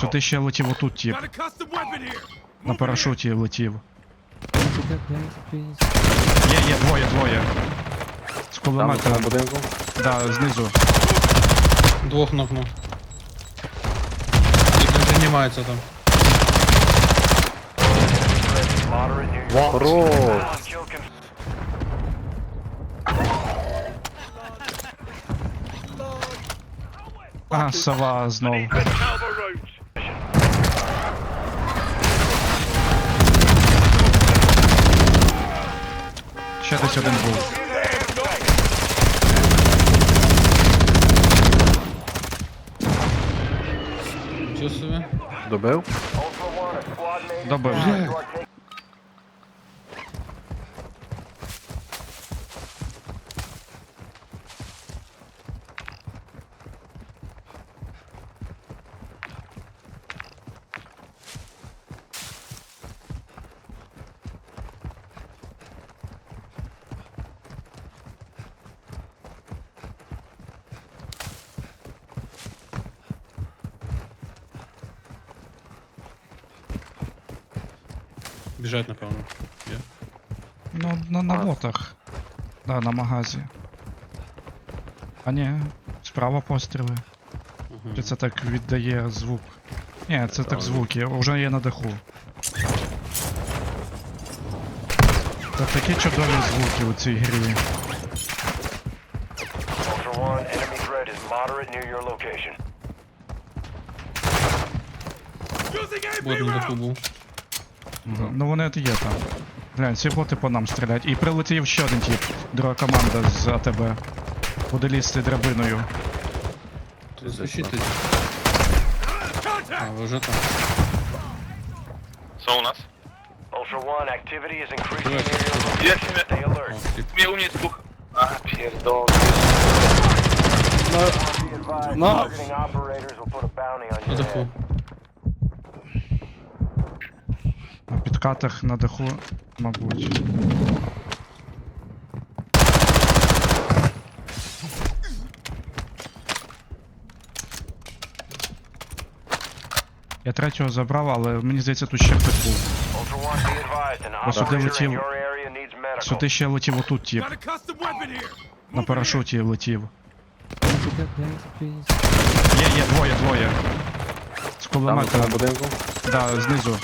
То ти ще летів отут, тип. На парашуті летів. Є, є, двоє, двоє. З кулемета, будинку. да, знизу. Двох нокнув. Він займається там. Хорош! А, сова знов. Ще десь один був. Нічого собі. Добив? Добив. Біжать, напевно. Є. Ну, на, на ботах. Да, на магазі. А ні, справа постріли. Угу. Чи це так віддає звук? Ні, це так звуки, вже є на даху. Та такі чудові звуки у цій грі. Ultra One, enemy threat is moderate near your location. Using Бот даху rounds. Був. Ну вони от є там. Глянь, ці боти по нам стріляють. І прилетів ще один тип, друга команда з АТБ. Буде лізти драбиною. Тут. А, ви вже там. Что у нас? Ultra One, activity is increasing near your location. Я. Stay alert. Тип. Мне униз дух. А. Be advised, No. targeting operators will put a bounty on your head. На на даху, мабуть. Я третього забрав, але мені здається, тут ще хтось був. Ось сюди летів. Сюди ще летів отут, тип. На парашуті летів. Є, є, двоє, двоє. З кулемета, да, знизу.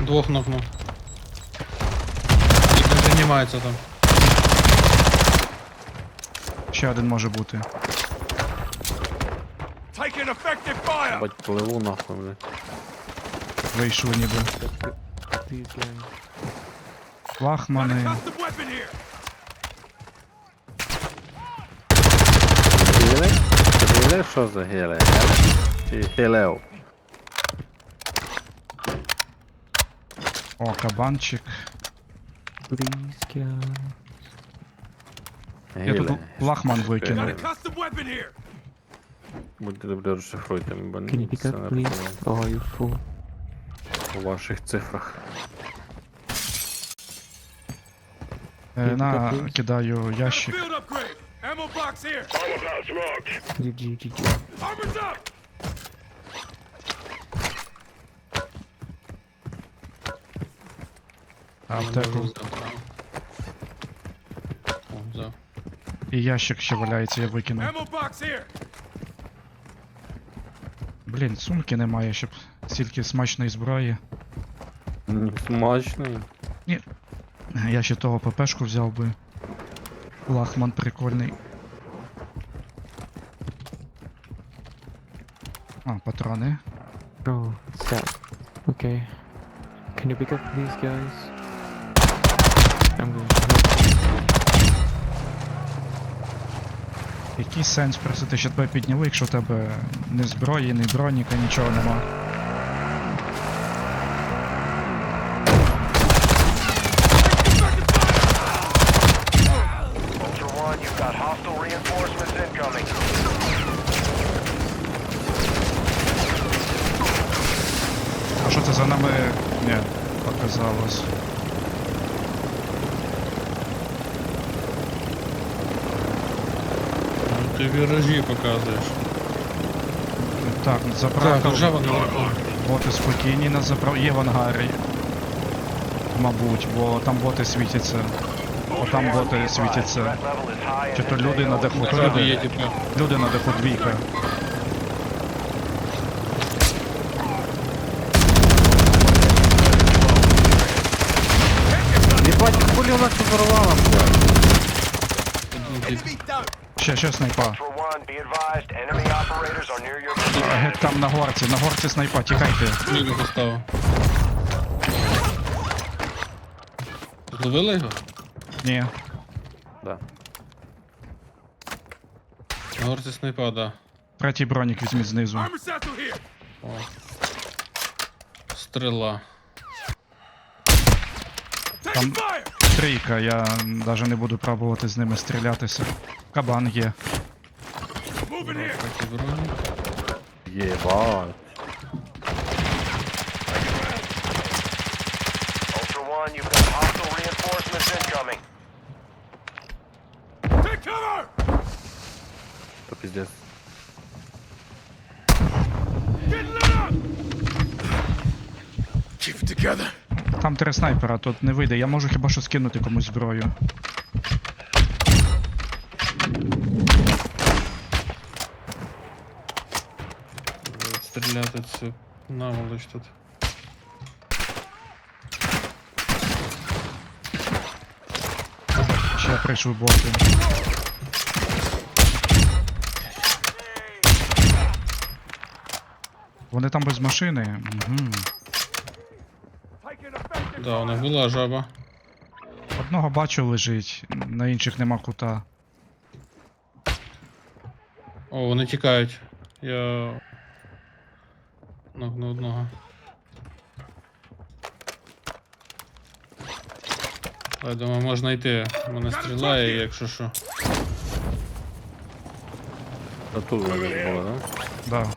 Двох нокнув. Він займається там. Ще один може бути. Taking effective fire. Бать, пливу нахуй, бля. Вийшли ніби. Лахмани. custom weapon here. Що за гіле? Геле? Чи? О, кабанчик. Please. Я тут лахман викинув. Будьте добре, розшифруйте, бо Can you pick не please? розумію. Oh, you fool. У ваших цифрах. Е, на, кидаю ящик. Field upgrade. Ammo box here. GG, GG. Armor's up. Аптеку. Взяв. І ящик ще валяється, я here. Блін, сумки немає, щоб стільки смачної зброї. М, Смачний. Я ще того ППшку взяв би. Лахман прикольний. А, патрони. That? Okay. Can you pick up, please, guys? Going to. Який сенс просити, щоб тебе підняли, якщо в тебе ні зброї, ні броніка, нічого нема. А що це за нами? Ні, показалось. Ти віражі показуєш. Так, Так, заправка. вже вони наверху. Боти спокійні на заправ... Є в ангарі. Мабуть, бо там боти світяться. О, там боти світяться. Чи то люди на даху, то є люди. типу. Люди на даху двійка. Єбать, хулі вона це порвала, блядь. Один тип. Ще, ще снайпа. А, Геть там на горці, на горці снайпа, тікайте. Міну поставив. Зловили його? Ні. Да. На горці снайпа, да. Третій бронік візьміть знизу. О. Taking Там- fire. Трійка, я навіть не буду пробувати з ними стрілятися. Кабан є. Moving here. Такі броні. Єбать. Ultra One, you've got hostile reinforcements incoming. Take cover. То піздець. Get lit up. Keep it together. Там три снайпера, тут не вийде. Я можу хіба що скинути комусь зброю. Стріляти цю наволоч тут. Ще прийшов боти. Вони там без машини. Угу. Да, у них була жаба. Одного бачу лежить, на інших нема кута. О, вони тікають. Я. Ногну одного. Я думаю, можна йти. Мене стріляє, якщо що. А тут вони ж да? Да.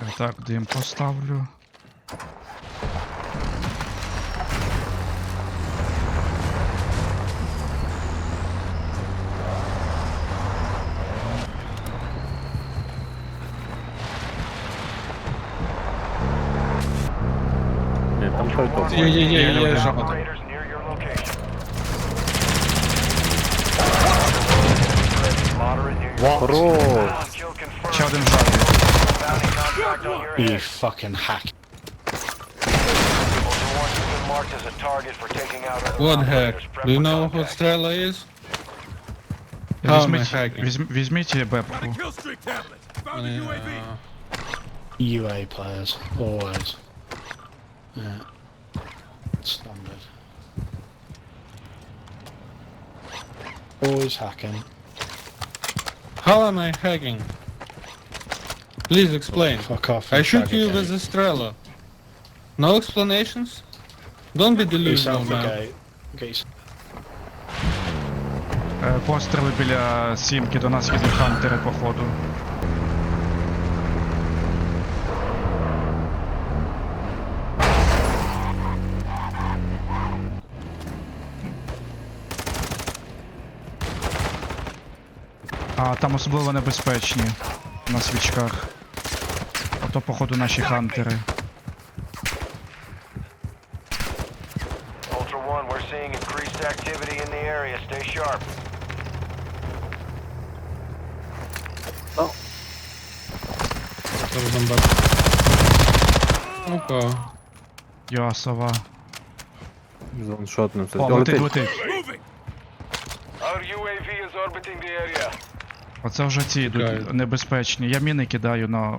Я Так, дим поставлю. Hack. Ultra One, you've been marked as a target for taking out other What heck? operators. Prep Do you for know what contact. стріла is? How am I Візьміть, hacking? візьм, візьміть Got a бепку. kill streak tablet. Found a Вони, UAV. а, UA players, always. Yeah. Standard. Always hacking. How am I hacking? Please explain. Fuck off. I shoot you with gate. a No explanations? Don't be delusional, man. Е, Постріли біля сімки, до нас їдуть хантери, походу. А там особливо небезпечні на свічках. Ото, походу, наші хантери. Ultra One, we're seeing increased activity in the area. Stay sharp. Зараз зомбак. Опа. Йосова. Зоншотнувся. О, летить, летить. Our UAV is orbiting the area. Оце вже ці йдуть небезпечні. Я міни кидаю на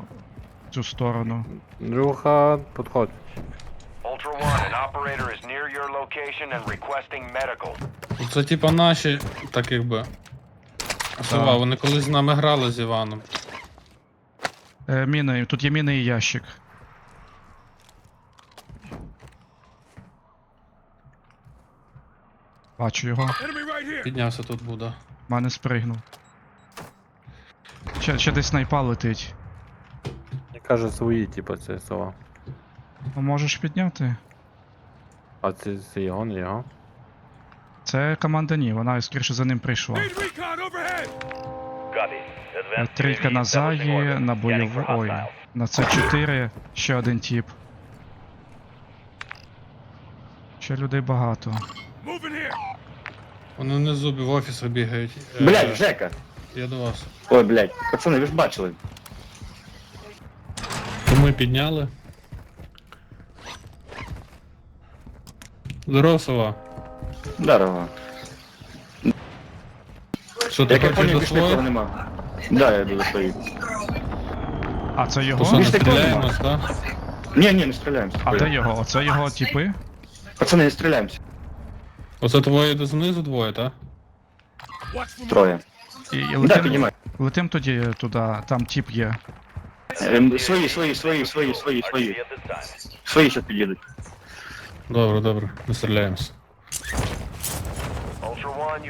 цю сторону. Друга, підходь. Ultra One, an operator is near your location and requesting medical. Це типа наші, так якби. Сова, вони колись з нами грали з Іваном. Е, міни, тут є міни і ящик. Бачу його. Піднявся тут буде. Мене спригнув. Ще, ще десь снайпа летить. Мені каже свої, типу, це сова. Ну, можеш підняти? А це, це його, не його? Це команда ні, вона скоріше за ним прийшла. Трійка на заї, на бойову. Ой. На це 4 ще один тіп. Ще людей багато. Вони внизу в офісах бігають. Е, Блядь, Жека! Я до вас. Ой, блядь, пацани, ви ж бачили. То ми підняли. Здорово, сова. Здорово. Що ти Як я хочеш поняв, до більш нікого нема. Да, я йду до. А це То що, його? не Більш такого стріляємось, так? Ні, ні, не стріляємося. А де його? Оце його тіпи? Пацани, не стріляємося. Оце твоє до знизу двоє, так? Троє. І, і Да, летим, піднімай. летим тоді туди, там тіп є. Ем, Свої, свої, свої, свої, свої, свої. Свої ще під'їдуть. Добре, добре, не стріляємось.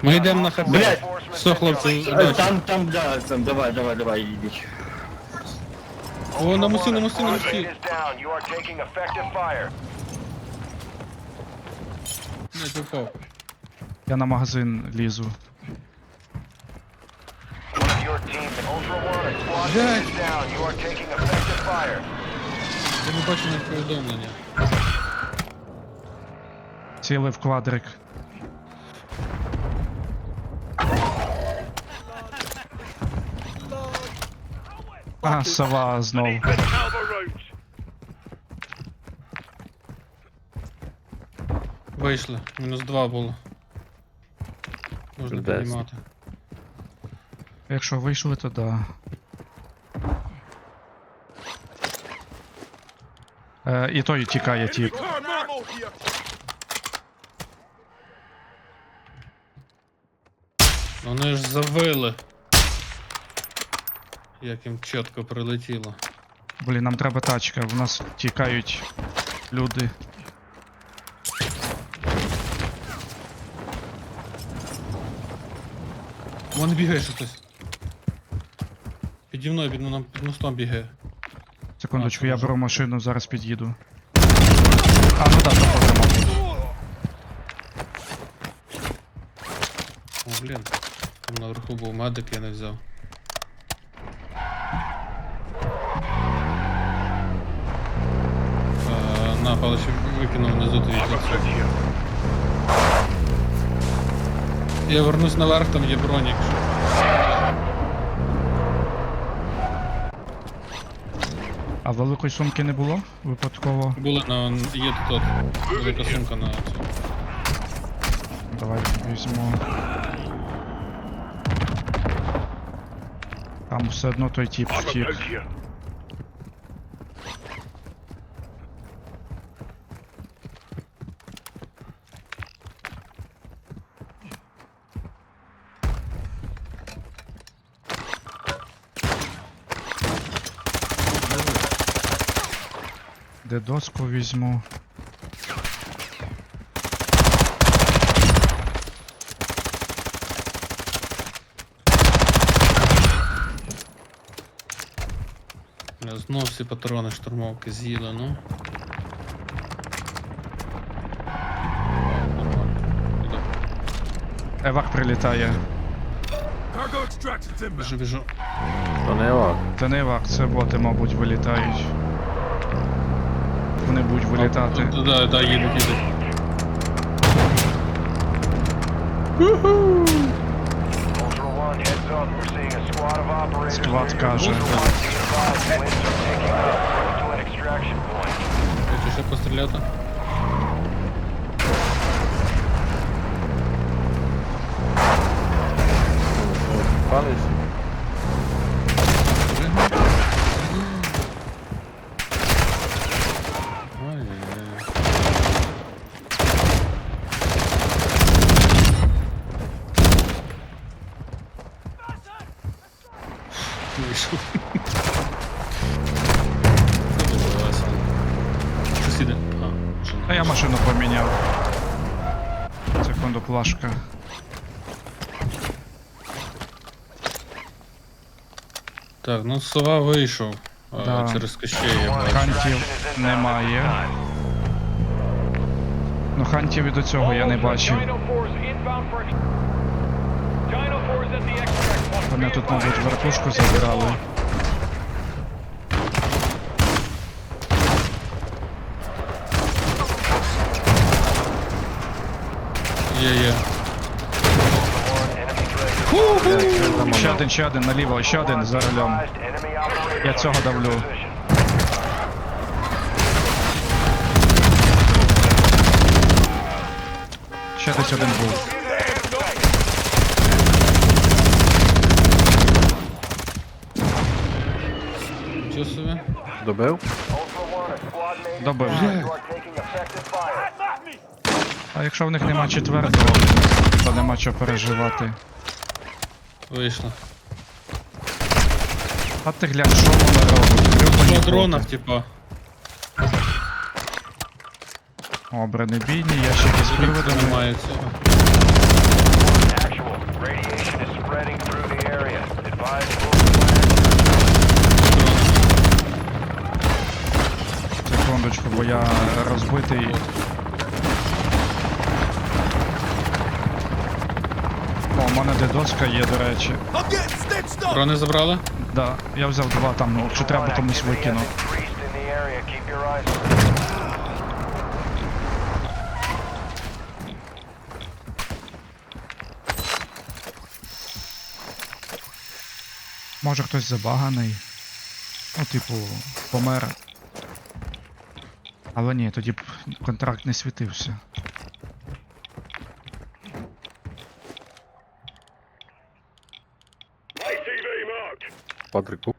Ми йдемо на хп. Блядь, Все, хлопці. Е, удачі. Там, там, да, там, давай, давай, давай, йдіть. О, на мості, на мості, на попав. Я на магазин лізу. fire. Я не бачу навіть повідомлення. Цілий в квадрик. А, сова знов. the Alva route! Вийшли. Мінус два було. Можна Чудесно. піднімати. Якщо вийшли, то да. Е, і той тікає тіп. Вони ж завили. Як їм чітко прилетіло. Блін, нам треба тачка, в нас тікають люди. Вон бігає ще хтось. Піді мною, під, нам під мостом бігає. Секундочку, А, я беру машину, зараз під'їду. А, ну так, проходимо. О, блін. Там наверху був медик, я не взяв. Е, На, палич викинув внизу твій. Я вернусь наверх, там є бронік. А великої сумки не було випадково. Була на є тут велика сумка на цю. Давай візьму. Там все одно той тип втік. Де доску візьму. Я знов всі патрони штурмовки з'їли, ну. Евак прилітає. Біжу, біжу. То не ок. Це не евак, це боти, мабуть, вилітають. Вони будуть вилітати. А, Да, да, їдуть, їдуть. Ultra One, heads up. We're seeing плашка. Так, ну сова вийшов. а, Через кощей я бачу. Кантів немає. Ну хантів і до цього я не бачив. Вони тут, мабуть, вертушку забирали. Є, є. Ще один, ще один наліво, ще один за рулем. Я цього давлю. Ще десь один був. Чого собі? Добив? Добив. А якщо в них нема четвертого, то нема чого переживати. Вийшло. А ти глянь, що вони роблять? По дронах, типа. О, бронебійні, ящики з приводами. Немає цього. Секундочку, бо я розбитий. Мене де доска є, до речі. Дрони забрали? Да, я взяв два там, ну, чи треба комусь викину. increased in the area. Keep your eyes open. Може хтось забаганий. Ну, типу, помер. Але ні, тоді б контракт не світився. Патрику.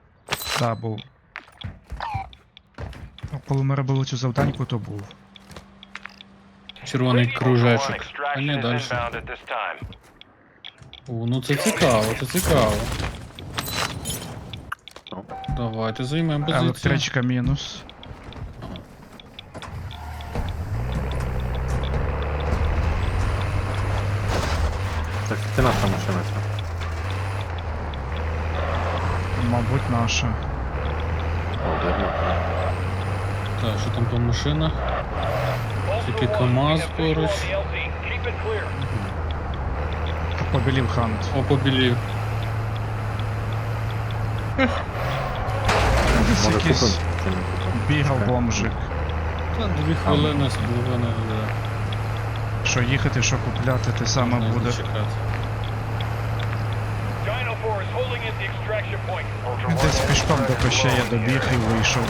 Да, був. Ну, коли ми робили цю завданьку, то був. Червоний кружечок. А is далі. О, ну це цікаво, це цікаво. Давайте займемо позицію. Електричка мінус. Так, це наша машина ця. Мабуть, наша. Так, що там по машинах? Тільки КАМАЗ поруч. Побілів хант. О, побілів. Десь якийсь бігав бомжик. Та дві хвилини з половиною Що їхати, що купляти, те саме буде. Десь пішком до ще я добіг і вийшов.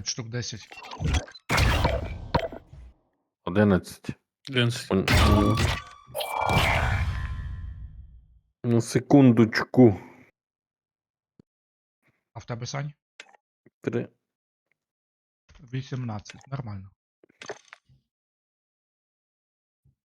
Мабуть, штук 10. 11. Одинадцять. Он- ну. Ну, секундочку. А в тебе Сань? Три. 18. Нормально.